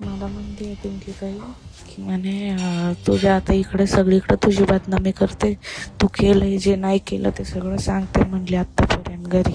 मला म्हणते पिंकी ताई की म्हणे तुझ्या आता इकडे सगळीकडे तुझी बदनामी करते. तू केलंय जे नाही केलं ते सगळं सांगते म्हणली आत्तापर्यंत घरी.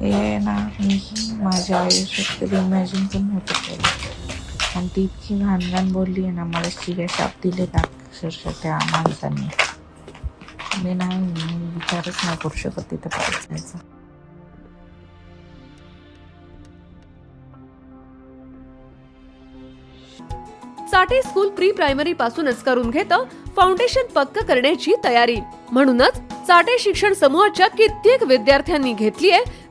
हे ना मी माझ्या आयुष्यात कधी इमॅजिन पण नव्हतं केलं. आणि ती इतकी घाण घाण बोलली आहे ना मला शिव्या शाप दिले का अक्षरशः त्या माणसांनी. मी नाही मी विचारच नाही करू शकत तिथं पोहोचायचा साठे स्कूल प्री प्रायमरी पासूनच करून घेतं फाउंडेशन पक्क करण्याची तयारी. म्हणूनच साठे शिक्षण समूहाच्या कित्येक विद्यार्थ्यांनी घेतलीये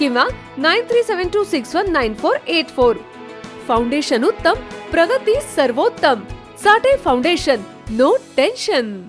किंवा nine three seven two six one nine four eight four. Foundation उत्तम प्रगती सर्वोत्तम. Sathe foundation no tension.